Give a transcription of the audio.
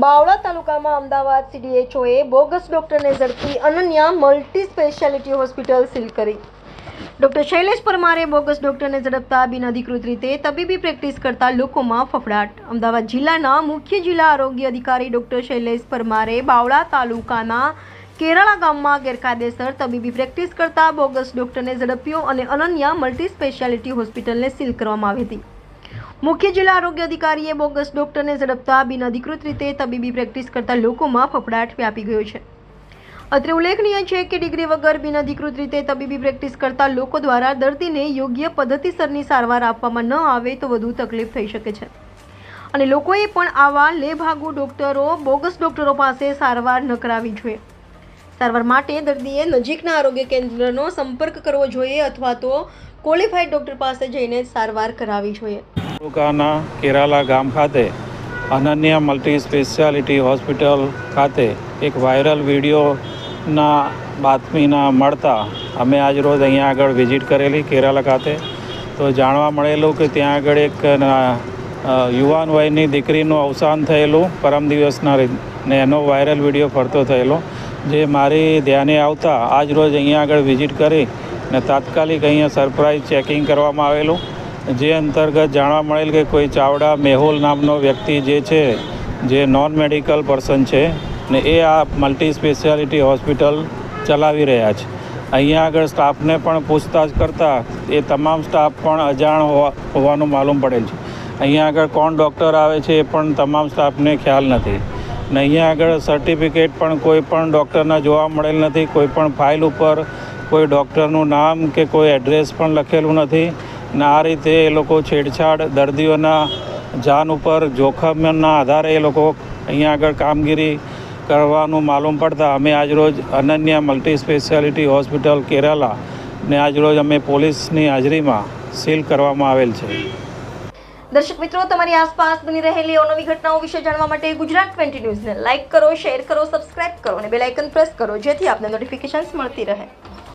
બાવળા તાલુકામાં અમદાવાદ સીડીએચઓએ બોગસ ડોક્ટરને ઝડપી Ananya multi speciality hospital seal કરી. ડોક્ટર શૈલેષ પરમારે બોગસ ડોક્ટરને ઝડપતા બિનઅધિકૃત રીતે તબીબી પ્રેક્ટિસ કરતા લોકોમાં ફફડાટ. અમદાવાદ જિલ્લાના મુખ્ય જિલ્લા આરોગ્ય અધિકારી ડોક્ટર શૈલેષ પરમારે બાવળા તાલુકાના કેરાળા ગામમાં ગેરકાયદેસર તબીબી પ્રેક્ટિસ કરતા બોગસ ડોક્ટરને ઝડપ્યો અને અનન્યા મલ્ટી સ્પેશિયાલિટી હોસ્પિટલને સીલ કરવામાં આવી હતી. મુખ્ય જિલ્લા આરોગ્ય અધિકારીએ બોગસ ડોક્ટરને ઝડપતા બિનઅધિકૃત રીતે તબીબી પ્રેક્ટિસ કરતા લોકોમાં ફફડાટ વ્યાપી ગયો છે. અત્રે ઉલ્લેખનીય છે કે ડિગ્રી વગર બિનઅધિકૃત રીતે તબીબી પ્રેક્ટિસ કરતા લોકો દ્વારા દર્દીને યોગ્ય પદ્ધતિસરની સારવાર આપવામાં ન આવે તો વધુ તકલીફ થઈ શકે છે. અને લોકોએ પણ આવા લેભાગુ ડોક્ટરો, બોગસ ડોક્ટરો પાસે સારવાર ન કરાવવી જોઈએ. સારવાર માટે દર્દીએ નજીકના આરોગ્ય કેન્દ્રનો સંપર્ક કરવો જોઈએ અથવા તો ક્વોલિફાઈડ ડોક્ટર પાસે જઈને સારવાર કરાવવી જોઈએ. તાલુકાના કેરાલા ગામ ખાતે અનન્યા મલ્ટી સ્પેશિયાલિટી હોસ્પિટલ ખાતે એક વાયરલ વિડીયોના બાતમીના મળતા અમે આજ રોજ અહીંયા આગળ વિઝિટ કરેલી કેરાલા ખાતે. તો જાણવા મળેલું કે ત્યાં આગળ એક યુવાન વયની દીકરીનું અવસાન થયેલું, પરમ દિવસના ને એનો વાયરલ વીડિયો ફરતો થયેલો, જે મારી ધ્યાને આવતા આજ રોજ અહીંયા આગળ વિઝિટ કરી ને તાત્કાલિક અહીંયા સરપ્રાઇઝ ચેકિંગ કરવામાં આવેલું. જે અંતર્ગત જાણવા મળેલ કે કોઈ ચાવડા મેહુલ નામનો વ્યક્તિ જે છે, જે નોન મેડિકલ પર્સન છે ને એ આ મલ્ટી સ્પેશિયાલિટી હોસ્પિટલ ચલાવી રહ્યા છે. અહીંયા આગળ સ્ટાફને પણ પૂછતાછ કરતાં એ તમામ સ્ટાફ પણ અજાણ હોવા હોવાનું માલુમ પડેલ છે. અહીંયા આગળ કોણ ડૉક્ટર આવે છે એ પણ તમામ સ્ટાફને ખ્યાલ નથી. ને અહીંયા આગળ સર્ટિફિકેટ પણ કોઈ પણ ડૉક્ટરના જોવા મળેલ નથી, કોઈ પણ ફાઇલ ઉપર કોઈ ડૉક્ટરનું નામ કે કોઈ એડ્રેસ પણ લખેલું નથી. ને આ રીતે એ લોકો છેડછાડ, દર્દીઓના જાન ઉપર, જોખમના આધારે એ લોકો અહીંયા આગળ કામગીરી કરવાનું માલુમ પડતા અમે આજરોજ Ananya multi speciality hospital Kerala ને આજરોજ અમે પોલીસની હાજરીમાં સીલ કરવામાં આવેલ છે. દર્શક મિત્રો, તમારી આસપાસ બની રહેલી અવનવી ઘટનાઓ વિશે જાણવા માટે ગુજરાત ટ્વેન્ટી ન્યૂઝને લાઇક કરો, શેર કરો, સબસ્ક્રાઇબ કરો અને બેલ આઇકન પ્રેસ કરો જેથી આપને નોટિફિકેશન્સ મળતી રહે.